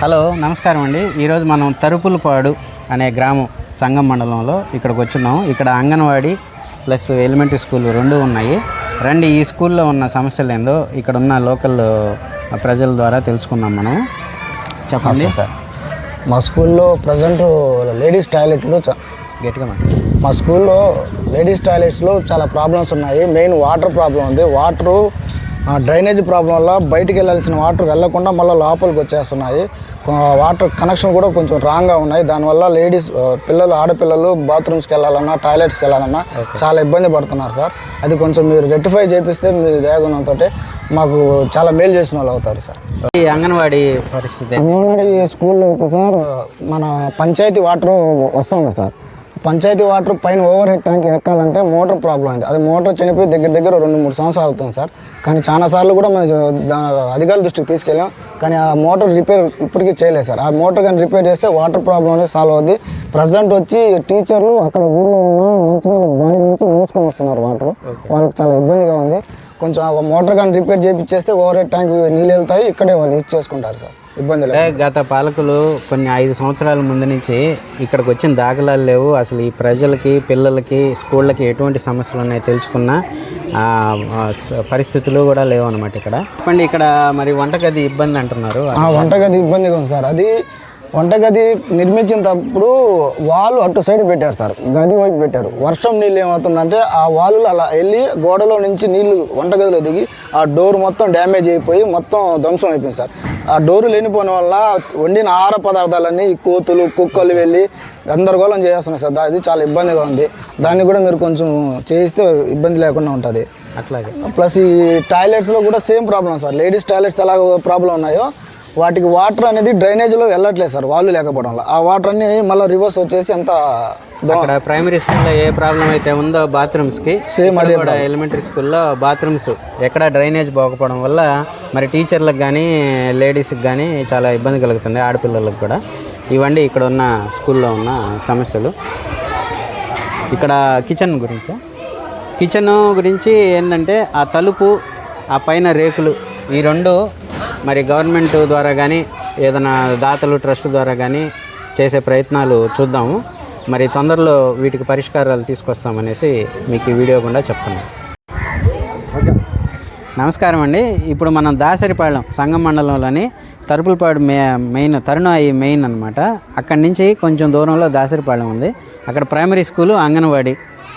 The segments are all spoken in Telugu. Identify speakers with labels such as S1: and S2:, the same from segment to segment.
S1: హలో నమస్కారం అండి. ఈరోజు మనం తరుపులపాడు అనే గ్రామం సంగం మండలంలో ఇక్కడికి వచ్చినాం. ఇక్కడ అంగన్వాడీ ప్లస్ ఎలిమెంటరీ స్కూల్ రెండు ఉన్నాయి. రండి ఈ స్కూల్లో ఉన్న సమస్యలు ఏందో ఇక్కడ ఉన్న లోకల్ ప్రజల ద్వారా తెలుసుకుందాం మనం. చెప్పండి.
S2: సార్. మా స్కూల్లో ప్రజెంట్ లేడీస్ టాయిలెట్లు
S1: గట్టిగా.
S2: మా స్కూల్లో లేడీస్ టాయిలెట్స్లో చాలా ప్రాబ్లమ్స్ ఉన్నాయి. మెయిన్ వాటర్ ప్రాబ్లం ఉంది. వాటరు డ్రైనేజ్ ప్రాబ్లం వల్ల బయటికి వెళ్ళాల్సిన వాటర్ వెళ్ళకుండా మళ్ళీ లోపలికి వచ్చేస్తున్నాయి. వాటర్ కనెక్షన్ కూడా కొంచెం రాంగ్గా ఉన్నాయి. దానివల్ల లేడీస్ ఆ, పిల్లలు ఆడపిల్లలు బాత్రూమ్స్కి వెళ్ళాలన్నా టాయిలెట్స్కి వెళ్ళాలన్నా చాలా ఇబ్బంది పడుతున్నారు సార్. అది కొంచెం మీరు రెక్టిఫై చేపిస్తే మీ దయాగుణంతో మాకు చాలా మేలు చేసిన వాళ్ళు అవుతారు సార్.
S1: ఈ అంగన్వాడీ పరిస్థితి.
S2: అంగన్వాడీ స్కూల్లో సార్ మన పంచాయతీ వాటర్ వస్తుంది సార్. పంచాయతీ వాటర్ పైన ఓవర్ హెడ్ ట్యాంక్ ఎక్కాలంటే మోటార్ ప్రాబ్లం అయింది. అది మోటార్ చనిపోయి దగ్గర దగ్గర రెండు మూడు సంవత్సరాలు అవుతుంది సార్. కానీ చాలా సార్లు కూడా మేము అధికారుల దృష్టికి తీసుకెళ్ళాం. కానీ ఆ మోటార్ రిపేర్ ఇప్పటికీ చేయలేదు సార్. ఆ మోటార్ కానీ రిపేర్ చేస్తే వాటర్ ప్రాబ్లం అనేది సాల్వ్ అవుద్ది. ప్రజెంట్ వచ్చి టీచర్లు అక్కడ ఊళ్ళో ఉన్న మంచినీళ్ళు బావి నుంచి మోసుకొని వస్తున్నారు వాటర్. వాళ్ళకి చాలా ఇబ్బందిగా ఉంది. కొంచెం ఆ మోటార్ కానీ రిపేర్ చేయించేస్తే ఓవర్ హెడ్ ట్యాంక్ నీళ్ళు వెళ్తాయి. ఇక్కడే వాళ్ళు యూజ్ చేసుకుంటారు సార్. ఇబ్బంది లేదు
S1: అంటే గత పాలకులు కొన్ని ఐదు సంవత్సరాల ముందు నుంచి ఇక్కడికి వచ్చిన దాఖలాలు లేవు. అసలు ఈ ప్రజలకి పిల్లలకి స్కూళ్ళకి ఎటువంటి సమస్యలు ఉన్నాయో తెలుసుకున్న పరిస్థితులు కూడా లేవు అనమాట ఇక్కడ. చెప్పండి ఇక్కడ మరి వంటగది ఇబ్బంది అంటున్నారు.
S2: ఆ వంటగది ఇబ్బందిగా ఉంది సార్. అది వంటగది నిర్మించినప్పుడు వాల్ అటు సైడ్ పెట్టారు సార్. గది వైపు పెట్టారు. వర్షం నీళ్ళు ఏమవుతుందంటే ఆ వాలు అలా వెళ్ళి గోడలో నుంచి నీళ్ళు వంటగదిలో దిగి ఆ డోర్ మొత్తం డ్యామేజ్ అయిపోయి మొత్తం ధ్వంసం అయిపోయింది సార్. ఆ డోరు లేనిపోవడం వల్ల వండిన ఆహార పదార్థాలన్నీ ఈ కోతులు కుక్కలు వెళ్ళి గందరగోళం చేస్తున్నాయి సార్ అది చాలా ఇబ్బందిగా ఉంది. దాన్ని కూడా మీరు కొంచెం చేయిస్తే ఇబ్బంది లేకుండా ఉంటుంది.
S1: అట్లాగే.
S2: ప్లస్ ఈ టాయిలెట్స్లో కూడా same problem sir. Ladies toilets ఎలా ప్రాబ్లం ఉన్నాయో వాటికి వాటర్ అనేది డ్రైనేజ్లో వెళ్ళట్లేదు సార్ వాళ్ళు లేకపోవడం వల్ల. ఆ వాటర్ అన్ని మళ్ళీ రివర్స్ వచ్చేసి అంత
S1: అక్కడ ప్రైమరీ స్కూల్లో ఏ ప్రాబ్లం అయితే ఉందో బాత్రూమ్స్కి
S2: సేమ్ అదే
S1: కూడా ఎలిమెంటరీ స్కూల్లో బాత్రూమ్స్ ఎక్కడ డ్రైనేజ్ పోకపోవడం వల్ల మరి టీచర్లకు కానీ లేడీస్కి కానీ చాలా ఇబ్బంది కలుగుతుంది ఆడపిల్లలకు కూడా. ఇవన్నీ ఇక్కడ ఉన్న స్కూల్లో ఉన్న సమస్యలు. ఇక్కడ కిచెన్ గురించి. కిచెన్ గురించి ఏంటంటే ఆ తలుపు ఆ పైన రేకులు ఈ రెండు మరి గవర్నమెంట్ ద్వారా కానీ ఏదైనా దాతలు ట్రస్ట్ ద్వారా కానీ చేసే ప్రయత్నాలు చూద్దాము. మరి తొందరలో వీటికి పరిష్కారాలు తీసుకొస్తామనేసి మీకు ఈ వీడియో గుండా చెప్తున్నాను నమస్కారం అండి. ఇప్పుడు మనం దాసరిపాళెం సంగం మండలంలోని తరుపులపాడు మే మెయిన్ తరుణాయి మెయిన్ అనమాట అక్కడి నుంచి కొంచెం దూరంలో దాసరిపాళెం ఉంది. అక్కడ ప్రైమరీ స్కూలు అంగన్వాడీ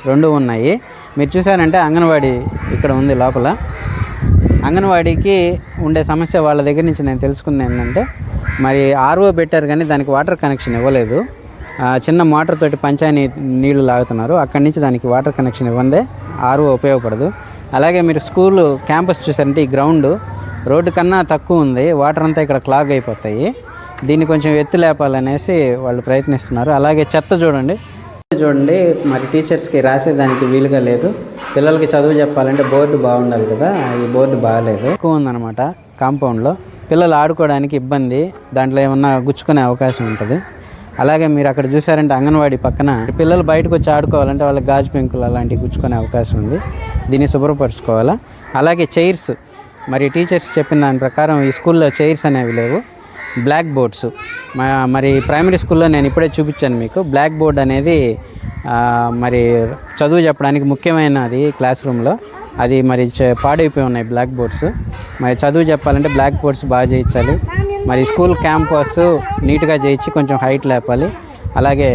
S1: రెండు ఉన్నాయి. మీరు చూసారంటే అంగన్వాడీ ఇక్కడ ఉంది లోపల. అంగన్వాడీకి ఉండే సమస్య వాళ్ళ దగ్గర నుంచి నేను తెలుసుకుంది ఏంటంటే మరి ఆర్ఓ పెట్టారు కానీ దానికి వాటర్ కనెక్షన్ ఇవ్వలేదు. చిన్న మోటార్ తోటి పంచాయతీ నీళ్ళు లాగుతున్నారు. అక్కడి నుంచి దానికి వాటర్ కనెక్షన్ ఇవ్వందే ఆర్ఓ ఉపయోగపడదు. అలాగే మీరు స్కూల్ క్యాంపస్ చూసారంటే ఈ గ్రౌండ్ రోడ్డు కన్నా తక్కువ ఉంది. వాటర్ అంతా ఇక్కడ క్లాగ్ అయిపోతాయి. దీన్ని కొంచెం ఎత్తు లేపాలనేసి వాళ్ళు ప్రయత్నిస్తున్నారు. అలాగే చెత్త చూడండి. చూడండి మరి టీచర్స్కి రాసేదానికి వీలుగా లేదు. పిల్లలకి చదువు చెప్పాలంటే బోర్డు బాగుండాలి కదా. ఈ బోర్డు బాగాలేదు. ఎక్కువ ఉందన్నమాట కాంపౌండ్లో. పిల్లలు ఆడుకోవడానికి ఇబ్బంది. దాంట్లో ఏమన్నా గుచ్చుకునే అవకాశం ఉంటుంది. అలాగే మీరు అక్కడ చూసారంటే అంగన్వాడీ పక్కన పిల్లలు బయటకు వచ్చి ఆడుకోవాలంటే వాళ్ళకి గాజు పెంకులు అలాంటివి గుచ్చుకునే అవకాశం ఉంది. దీన్ని శుభ్రపరచుకోవాలా? అలాగే చైర్స్ మరి టీచర్స్ చెప్పిన దాని ప్రకారం ఈ స్కూల్లో చైర్స్ అనేవి లేవు. Black boards. మరి ప్రైమరీ స్కూల్లో నేను ఇప్పుడే చూపించాను మీకు. బ్లాక్ బోర్డ్ అనేది మరి చదువు చెప్పడానికి ముఖ్యమైనది క్లాస్ రూమ్లో. అది మరి చ- పాడైపోయి ఉన్నాయి బ్లాక్ బోర్డ్స్. మరి చదువు చెప్పాలంటే బ్లాక్ బోర్డ్స్ బాగా చేయించాలి. మరి స్కూల్ క్యాంపస్ నీట్గా చేయించి కొంచెం హైట్ లేపాలి. అలాగే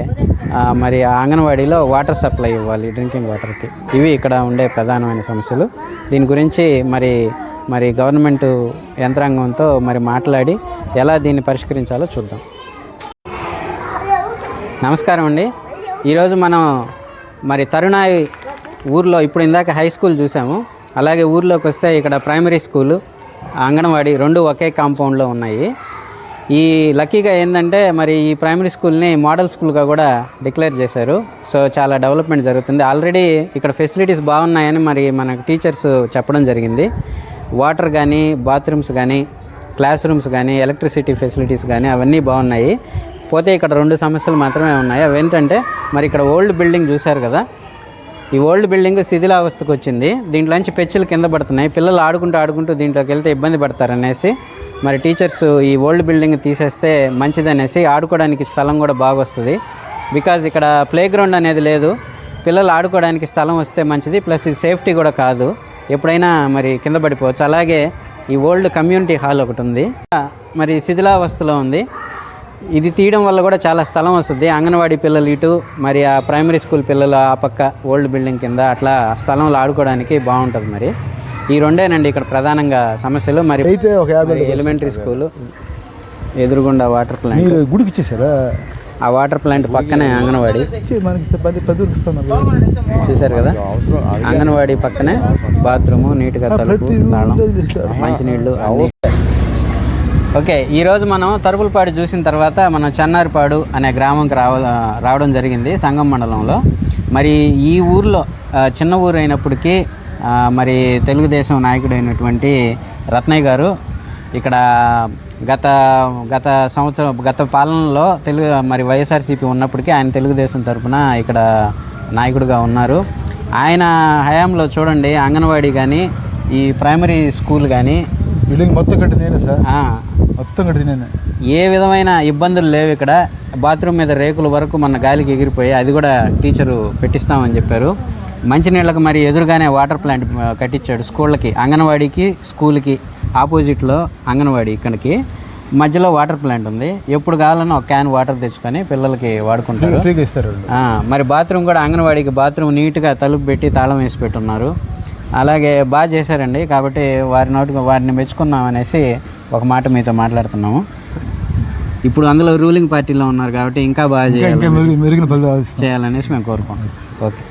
S1: మరి అంగన్వాడీలో వాటర్ సప్లై ఇవ్వాలి డ్రింకింగ్ వాటర్కి. ఇవి ఇక్కడ ఉండే ప్రధానమైన సమస్యలు. దీని గురించి మరి మరి గవర్నమెంట్ యంత్రాంగంతో మరి మాట్లాడి ఎలా దీన్ని పరిష్కరించాలో చూద్దాం. నమస్కారం అండి. ఈరోజు మనం మరి తరుణాయి ఊర్లో ఇప్పుడు ఇందాక హై స్కూల్ చూసాము. అలాగే ఊర్లోకి వస్తే ఇక్కడ ప్రైమరీ స్కూలు అంగన్వాడీ రెండు ఒకే కాంపౌండ్లో ఉన్నాయి. ఈ లక్కీగా ఏంటంటే మరి ఈ ప్రైమరీ స్కూల్ని మోడల్ స్కూల్గా కూడా డిక్లేర్ చేశారు. సో చాలా డెవలప్మెంట్ జరుగుతుంది. ఆల్రెడీ ఇక్కడ ఫెసిలిటీస్ బాగున్నాయని మరి మనకు టీచర్స్ చెప్పడం జరిగింది. వాటర్ కానీ బాత్రూమ్స్ కానీ క్లాస్ రూమ్స్ కానీ ఎలక్ట్రిసిటీ ఫెసిలిటీస్ కానీ అవన్నీ బాగున్నాయి. పోతే ఇక్కడ రెండు సమస్యలు మాత్రమే ఉన్నాయి. అవి ఏంటంటే మరి ఇక్కడ ఓల్డ్ బిల్డింగ్ చూశారు కదా? ఈ ఓల్డ్ బిల్డింగ్ శిథిలావస్థకు వచ్చింది. దీంట్లోంచి పెచ్చులు కింద పడుతున్నాయి. పిల్లలు ఆడుకుంటూ ఆడుకుంటూ దీంట్లోకి వెళ్తే ఇబ్బంది పడతారనేసి మరి టీచర్స్ ఈ ఓల్డ్ బిల్డింగ్ తీసేస్తే మంచిదనేసి ఆడుకోవడానికి స్థలం కూడా బాగా వస్తుంది బికాజ్ ఇక్కడ ప్లే గ్రౌండ్ అనేది లేదు. పిల్లలు ఆడుకోవడానికి స్థలం వస్తే మంచిది. ప్లస్ ఇది సేఫ్టీ కూడా కాదు. ఎప్పుడైనా మరి కింద పడిపోవచ్చు. అలాగే ఈ ఓల్డ్ కమ్యూనిటీ హాల్ ఒకటి ఉంది. మరి శిథిలావస్థలో ఉంది. ఇది తీయడం వల్ల కూడా చాలా స్థలం వస్తుంది. అంగన్వాడీ పిల్లలు ఇటు మరి ఆ ప్రైమరీ స్కూల్ పిల్లలు ఆ పక్క ఓల్డ్ బిల్డింగ్ కింద అట్లా స్థలంలో ఆడుకోవడానికి బాగుంటుంది మరి. ఈ రెండేనండి ఇక్కడ ప్రధానంగా సమస్యలు. మరి
S3: అయితే ఒక యాభై
S1: ఎలిమెంటరీ స్కూల్ ఎదురుగుండా వాటర్ ప్లాంట్.
S3: మీరు గుడికి ఇచ్చేసారా?
S1: ఆ వాటర్ ప్లాంట్ పక్కనే అంగన్వాడీ. చూశారు కదా? అంగన్వాడీ పక్కనే బాత్రూము నీట్గా తలుపు తాళం మంచినీళ్ళు అన్నీ. ఓకే ఈరోజు మనం తరుపులపాడు చూసిన తర్వాత మనం చెన్నారిపాడు అనే గ్రామంకి రావ రావడం జరిగింది సంగం మండలంలో. మరి ఈ ఊర్లో చిన్న ఊరు అయినప్పటికీ మరి తెలుగుదేశం నాయకుడు అయినటువంటి రత్నయ్య గారు ఇక్కడ గత గత సంవత్సరం గత పాలనలో తెలుగు మరి వైఎస్ఆర్సీపీ ఉన్నప్పటికీ ఆయన తెలుగుదేశం తరపున ఇక్కడ నాయకుడిగా ఉన్నారు. ఆయన హయాంలో చూడండి అంగన్వాడీ కానీ ఈ ప్రైమరీ స్కూల్ కానీ
S3: బిల్డింగ్ మొత్తం కట్టింది సార్. మొత్తం
S1: ఏ విధమైన ఇబ్బందులు లేవు ఇక్కడ. బాత్రూమ్ మీద రేకుల వరకు మన గాలికి ఎగిరిపోయి అది కూడా టీచరు పెట్టిస్తామని చెప్పారు. మంచినీళ్ళకి మరి ఎదురుగానే వాటర్ ప్లాంట్ కట్టించాడు స్కూళ్ళకి అంగన్వాడీకి స్కూల్కి ఆపోజిట్లో అంగన్వాడీ ఇక్కడికి. మధ్యలో వాటర్ ప్లాంట్ ఉంది. ఎప్పుడు కావాలన్నా ఒక క్యాన్ వాటర్ తెచ్చుకొని పిల్లలకి వాడుకుంటారు.
S3: ఫ్రీగా ఇస్తారు
S1: మరి బాత్రూమ్ కూడా అంగన్వాడీకి బాత్రూమ్ నీట్గా తలుపు పెట్టి తాళం వేసి పెట్టున్నారు. అలాగే బాగా చేశారండి. కాబట్టి వారి నోటికి వారిని మెచ్చుకుందాం అనేసి ఒక మాట మీతో మాట్లాడుతున్నాము. ఇప్పుడు అందులో రూలింగ్ పార్టీలో ఉన్నారు కాబట్టి ఇంకా బాగా చేయాలి
S3: మెరుగిన.
S1: చేయాలనేసి మేము కోరుకుంటాం ఓకే.